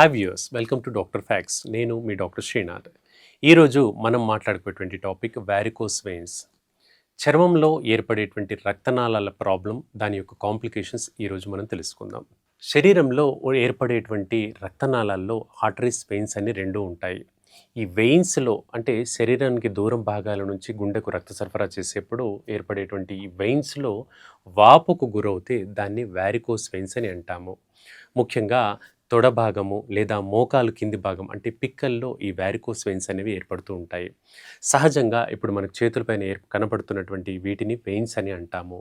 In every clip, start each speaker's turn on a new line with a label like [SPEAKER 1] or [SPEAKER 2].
[SPEAKER 1] Have use welcome to doctor facts నేను మీ doctor Srinath ఈరోజు మనం మాట్లాడుకునేటువంటి టాపిక్ వ్యారికోస్ వెయిన్స్ చర్మంలో ఏర్పడేటువంటి రక్తనాళాల ప్రాబ్లం దాని యొక్క కాంప్లికేషన్స్ ఈరోజు మనం తెలుసుకుందాం. శరీరంలో ఏర్పడేటువంటి రక్తనాళాల్లో ఆర్టరీస్ వెయిన్స్ అని రెండు ఉంటాయి. ఈ వెయిన్స్లో అంటే శరీరానికి దూరం భాగాల నుంచి గుండెకు రక్త సరఫరా చేసేప్పుడు ఏర్పడేటువంటి ఈ వెయిన్స్లో వాపుకు గురవుతే దాన్ని వ్యారికోస్ వెయిన్స్ అని అంటాము. ముఖ్యంగా తొడ భాగము లేదా మోకాలు కింది భాగం అంటే పిక్కల్లో ఈ వ్యారికోస్ వెయిన్స్ అనేవి ఏర్పడుతూ ఉంటాయి. సహజంగా ఇప్పుడు మనకు చేతులపైన ఏర్ కనపడుతున్నటువంటి వీటిని వెయిన్స్ అని అంటాము.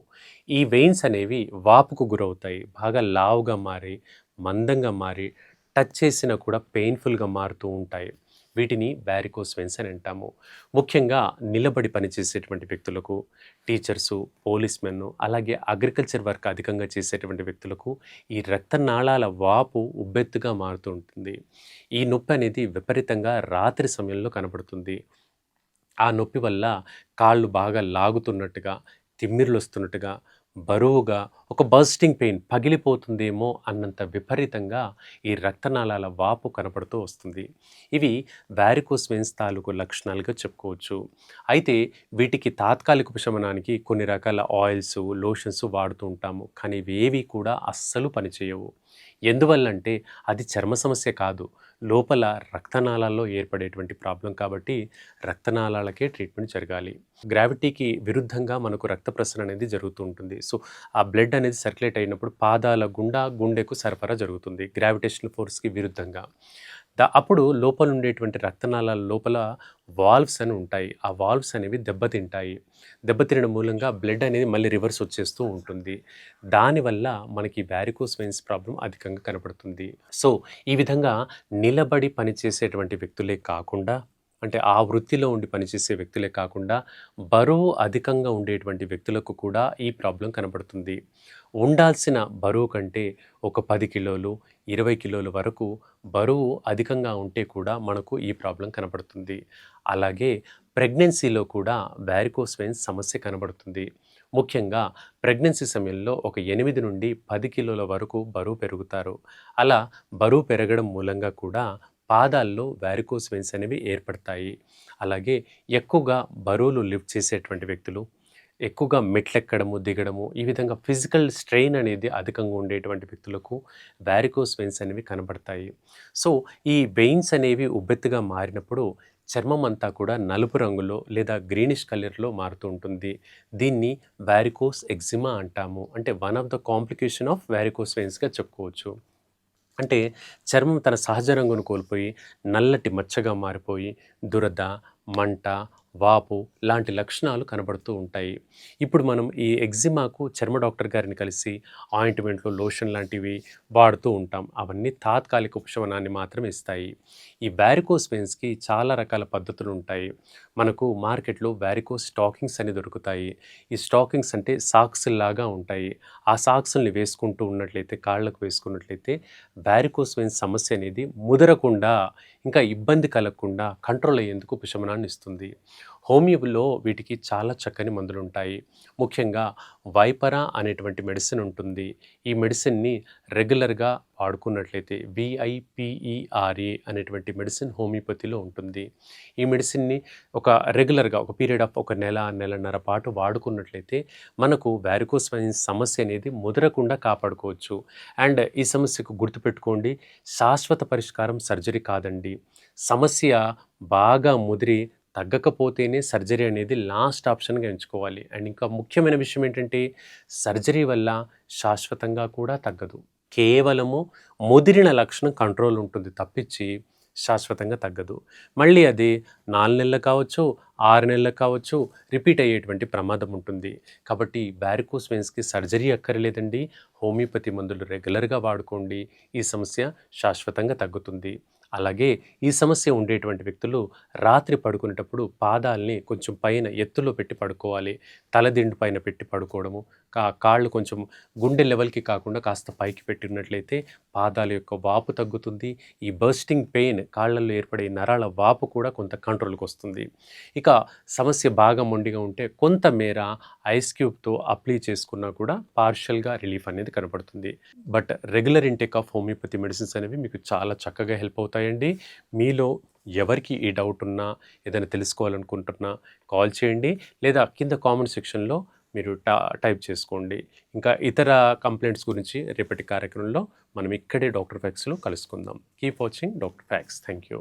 [SPEAKER 1] ఈ వెయిన్స్ అనేవి వాపుకు గురవుతాయి. బాగా లావుగా మారి మందంగా మారి టచ్ చేసినా కూడా పెయిన్ఫుల్గా మారుతూ ఉంటాయి. వీటిని బ్యారికోస్ వెన్స్ అని అంటాము. ముఖ్యంగా నిలబడి పనిచేసేటువంటి వ్యక్తులకు టీచర్సు పోలీస్ మెన్ అలాగే అగ్రికల్చర్ వర్క్ అధికంగా చేసేటువంటి వ్యక్తులకు ఈ రక్తనాళాల వాపు ఉబ్బెత్తుగా మారుతూ ఉంటుంది. ఈ నొప్పి అనేది విపరీతంగా రాత్రి సమయంలో కనబడుతుంది. ఆ నొప్పి వల్ల కాళ్ళు బాగా లాగుతున్నట్టుగా తిమ్మిర్లు వస్తున్నట్టుగా బరువుగా ఒక బర్స్టింగ్ పెయిన్ పగిలిపోతుందేమో అన్నంత విపరీతంగా ఈ రక్తనాళాల వాపు కనపడుతూ వస్తుంది. ఇవి వ్యారికోస్ వెన్స్ తాలూకు లక్షణాలుగా చెప్పుకోవచ్చు. అయితే వీటికి తాత్కాలిక ఉపశమనానికి కొన్ని రకాల ఆయిల్స్ లోషన్స్ వాడుతూ ఉంటాము. కానీ ఇవి కూడా అస్సలు పనిచేయవు. ఎందువల్లంటే అది చర్మ సమస్య కాదు. లోపల రక్తనాళాల్లో ఏర్పడేటువంటి ప్రాబ్లం కాబట్టి రక్తనాళాలకే ట్రీట్మెంట్ జరగాలి. గ్రావిటీకి విరుద్ధంగా మనకు రక్త ప్రసరణ అనేది జరుగుతూ ఉంటుంది. సో ఆ బ్లడ్ అనేది సర్క్యులేట్ అయినప్పుడు పాదాల గుండా గుండెకు సరఫరా జరుగుతుంది గ్రావిటేషనల్ ఫోర్స్కి విరుద్ధంగా. దా అప్పుడు లోపల ఉండేటువంటి రక్తనాళాల లోపల వాల్వ్స్ అని ఉంటాయి. ఆ వాల్వ్స్ అనేవి దెబ్బతింటాయి. దెబ్బతినడం మూలంగా బ్లడ్ అనేది మళ్ళీ రివర్స్ వచ్చేస్తూ ఉంటుంది. దానివల్ల మనకి వ్యారికోస్ వెయిన్స్ ప్రాబ్లం అధికంగా కనపడుతుంది. సో ఈ విధంగా నిలబడి పనిచేసేటువంటి వ్యక్తులే కాకుండా అంటే ఆ వృత్తిలో ఉండి పనిచేసే వ్యక్తులే కాకుండా బరువు అధికంగా ఉండేటువంటి వ్యక్తులకు కూడా ఈ ప్రాబ్లం కనబడుతుంది. ఉండాల్సిన బరువు కంటే ఒక పది కిలోలు ఇరవై కిలోల వరకు బరువు అధికంగా ఉంటే కూడా మనకు ఈ ప్రాబ్లం కనబడుతుంది. అలాగే ప్రెగ్నెన్సీలో కూడా వ్యారికోస్ వెయిన్స్ సమస్య కనబడుతుంది. ముఖ్యంగా ప్రెగ్నెన్సీ సమయంలో ఒక ఎనిమిది నుండి పది కిలోల వరకు బరువు పెరుగుతారు. అలా బరువు పెరగడం మూలంగా కూడా పాదాల్లో వ్యారికోస్ వెయిన్స్ అనేవి ఏర్పడతాయి. అలాగే ఎక్కువగా బరువులు లిఫ్ట్ చేసేటువంటి వ్యక్తులు ఎక్కువగా మెట్లెక్కడము దిగడము ఈ విధంగా ఫిజికల్ స్ట్రెయిన్ అనేది అధికంగా ఉండేటువంటి వ్యక్తులకు వ్యారికోస్ వెయిన్స్ అనేవి కనబడతాయి. సో ఈ వెయిన్స్ అనేవి ఉబ్బెత్తుగా మారినప్పుడు చర్మం అంతా కూడా నలుపు రంగులో లేదా గ్రీనిష్ కలర్లో మారుతూ ఉంటుంది. దీన్ని వ్యారికోస్ ఎగ్జిమా అంటాము. అంటే one of the complication of varicose వెయిన్స్గా చెప్పుకోవచ్చు. అంటే చర్మం తన సహజ రంగును కోల్పోయి నల్లటి మచ్చగా మారిపోయి దురద మంట వాపు లాంటి లక్షణాలు కనబడుతూ ఉంటాయి. ఇప్పుడు మనం ఈ ఎగ్జిమాకు చర్మ డాక్టర్ గారిని కలిసి ఆయింట్మెంట్లు లోషన్ లాంటివి వాడుతూ ఉంటాం. అవన్నీ తాత్కాలిక ఉపశమనాన్ని మాత్రమే ఇస్తాయి. ఈ వ్యారికోస్ వెయిన్స్కి చాలా రకాల పద్ధతులు ఉంటాయి. మనకు మార్కెట్లో వ్యారికోస్ స్టాకింగ్స్ అని దొరుకుతాయి. ఈ స్టాకింగ్స్ అంటే సాక్స్ లాగా ఉంటాయి. ఆ సాక్స్ని వేసుకుంటూ ఉన్నట్లయితే కాళ్ళకు వేసుకున్నట్లయితే వ్యారికోస్ వెయిన్స్ సమస్య అనేది ముదరకుండా ఇంకా ఇబ్బంది కలగకుండా కంట్రోల్ అయ్యేందుకు ఉపశమనాన్ని ఇస్తుంది. హోమియోలో వీటికి చాలా చక్కని మందులు ఉంటాయి ముఖ్యంగా వైపరా అనేటువంటి మెడిసిన్ ఉంటుంది. ఈ మెడిసిన్ని రెగ్యులర్గా వాడుకున్నట్లయితే విఐపిఈఆర్ఏ అనేటువంటి మెడిసిన్ హోమియోపతిలో ఉంటుంది. ఈ మెడిసిన్ని ఒక రెగ్యులర్గా ఒక పీరియడ్ ఆఫ్ ఒక నెల నెలన్నర పాటు వాడుకున్నట్లయితే మనకు వ్యారికోస్ సమస్య అనేది ముదరకుండా కాపాడుకోవచ్చు. అండ్ ఈ సమస్యకు గుర్తుపెట్టుకోండి శాశ్వత పరిష్కారం సర్జరీ కాదండి. సమస్య బాగా ముదిరి తగ్గకపోతేనే సర్జరీ అనేది లాస్ట్ ఆప్షన్గా ఎంచుకోవాలి. అండ్ ఇంకా ముఖ్యమైన విషయం ఏంటంటే సర్జరీ వల్ల శాశ్వతంగా కూడా తగ్గదు. కేవలము ముదిరిన లక్షణం కంట్రోల్ ఉంటుంది తప్పించి శాశ్వతంగా తగ్గదు. మళ్ళీ అది నాలుగు నెలలు కావచ్చు ఆరు నెలలు కావచ్చు రిపీట్ అయ్యేటువంటి ప్రమాదం ఉంటుంది. కాబట్టి బ్యారికోస్ వెయిన్స్కి సర్జరీ అక్కర్లేదండి. హోమియోపతి మందులు రెగ్యులర్గా వాడుకోండి. ఈ సమస్య శాశ్వతంగా తగ్గుతుంది. అలాగే ఈ సమస్య ఉండేటువంటి వ్యక్తులు రాత్రి పడుకునేటప్పుడు పాదాలని కొంచెం పైన ఎత్తులో పెట్టి పడుకోవాలి తలదిండు పైన పెట్టి పడుకోవడము కా కాళ్ళు కొంచెం గుండె లెవెల్కి కాకుండా కాస్త పైకి పెట్టినట్లయితే పాదాల యొక్క వాపు తగ్గుతుంది ఈ బర్స్టింగ్ పెయిన్ కాళ్ళల్లో ఏర్పడే నరాల వాపు కూడా కొంత కంట్రోల్కి వస్తుంది. ఇక సమస్య బాగా మొండిగా ఉంటే కొంతమేర ఐస్ క్యూబ్తో అప్లై చేసుకున్నా కూడా పార్షియల్గా రిలీఫ్ అనేది కనపడుతుంది but regular intake of homeopathy medicines అనేవి మీకు చాలా చక్కగా హెల్ప్ అవుతాయి. అవుతాయండి మీలో ఎవరికి ఈ డౌట్ ఉన్నా ఏదైనా తెలుసుకోవాలనుకుంటున్నా కాల్ చేయండి. లేదా కింద కామెంట్ సెక్షన్లో మీరు టా టైప్ చేసుకోండి. ఇంకా ఇతర కంప్లైంట్స్ గురించి రేపటి కార్యక్రమంలో మనం ఇక్కడే డాక్టర్ ఫ్యాక్స్లో కలుసుకుందాం. Keep watching doctor facts thank you